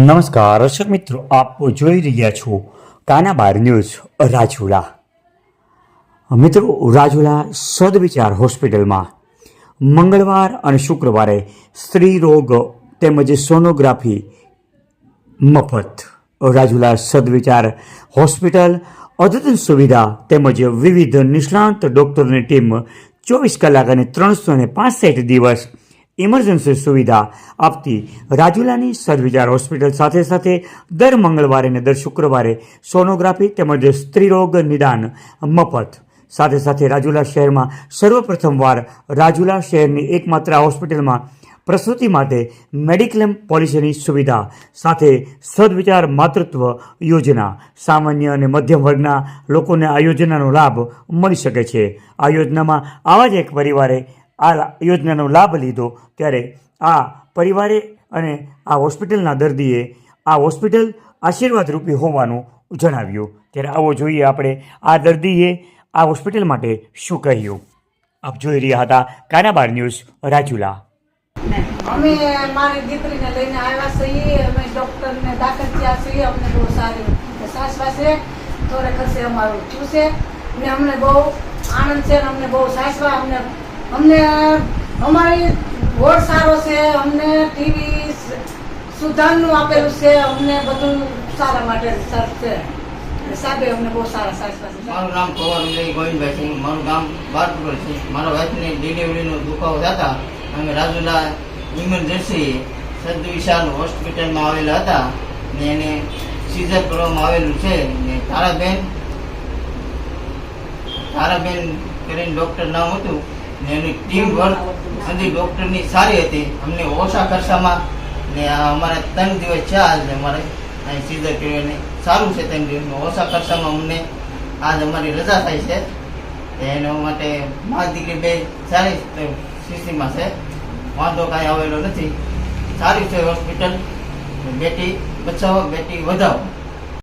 નમસ્કાર, દર્શક મિત્રો, આપ જોઈ રહ્યા છો કાના બાર ન્યૂઝ, રાજુલા. મિત્રો, રાજુલા સદવિચાર હોસ્પિટલમાં મંગળવાર અને શુક્રવારે સ્ત્રી રોગ તેમજ સોનોગ્રાફી મફત. રાજુલા સદવિચાર હોસ્પિટલ અદ્યતન સુવિધા તેમજ વિવિધ નિષ્ણાંત ડૉક્ટરની ટીમ ચોવીસ કલાક અને ત્રણસો ને પાંસઠ દિવસ ઇમરજન્સી સુવિધા આપતી રાજુલાની સદવિચાર હોસ્પિટલ સાથે સાથે દર મંગળવારે અને દર શુક્રવારે સોનોગ્રાફી તેમજ સ્ત્રીરોગ નિદાન મફત. સાથે સાથે રાજુલા શહેરમાં સર્વપ્રથમવાર રાજુલા શહેરની એકમાત્ર હોસ્પિટલમાં પ્રસૂતિ માટે મેડિક્લેમ પોલિસીની સુવિધા સાથે સદવિચાર માતૃત્વ યોજના. સામાન્ય અને મધ્યમ વર્ગના લોકોને આ યોજનાનો લાભ મળી શકે છે. આ યોજનામાં આવા જ એક પરિવારે આ યોજનાનો લાભ લીધો ત્યારે આ પરિવારે અને આ હોસ્પિટલના દર્દીએ આ હોસ્પિટલ આશીર્વાદરૂપી હોવાનું જણાવ્યું. ત્યારે આવો જોઈએ આપણે આ દર્દીએ આ હોસ્પિટલ માટે શું કહ્યું. આપ જોઈ રહ્યા હતા કાનાબાર ન્યૂઝ, રાજુલા. અમે મારી દીકરીને લઈને આવ્યા છીએ. અમે ડૉક્ટરને દાખલ થયા છીએ. અમને બહુ સારી સાસ પાસે થોડે ખસે અમારું થયું છે. અમને બહુ આનંદ છે અને અમને બહુ સાસવા અમને અમને અમારી વોર્ડ સારો છે, અમને ટીવી સુધારનું આપેલું છે, અમને બધું સારા માટે છે. સાહેબે અમને બહુ સારા સાસવા મારું નામ પવાર ગોવિંદભાઈ છે. મારું ગામ બારપુર છે. મારા વાઈફને ડિલિવરીનો દુખાવો થતા અમે રાજુલા ઇમરજન્સી સદ વિશાલ હોસ્પિટલમાં આવેલા હતા ને એને સીઝર કરવામાં આવેલું છે. ને તારાબેન તારાબેન કરીને ડૉક્ટર નામ હતું. ને એની ટીમ વર્ક બધી ડૉક્ટરની સારી હતી. અમને ઓછા ખર્ચામાં ને અમારા ત્રણ દિવસ છે આજે અમારે અહીં સીધા કર્યું અને સારું છે ત્રણ દિવસમાં. ઓછા ખર્ચામાં અમને આજ અમારી રજા થાય છે. એના માટે મારી દીકરી બે સારી સ્થિતિમાં છે. વાંધો કાંઈ આવેલો નથી. સારી છે હોસ્પિટલ બેટી બચાવો, બેટી વધાવો.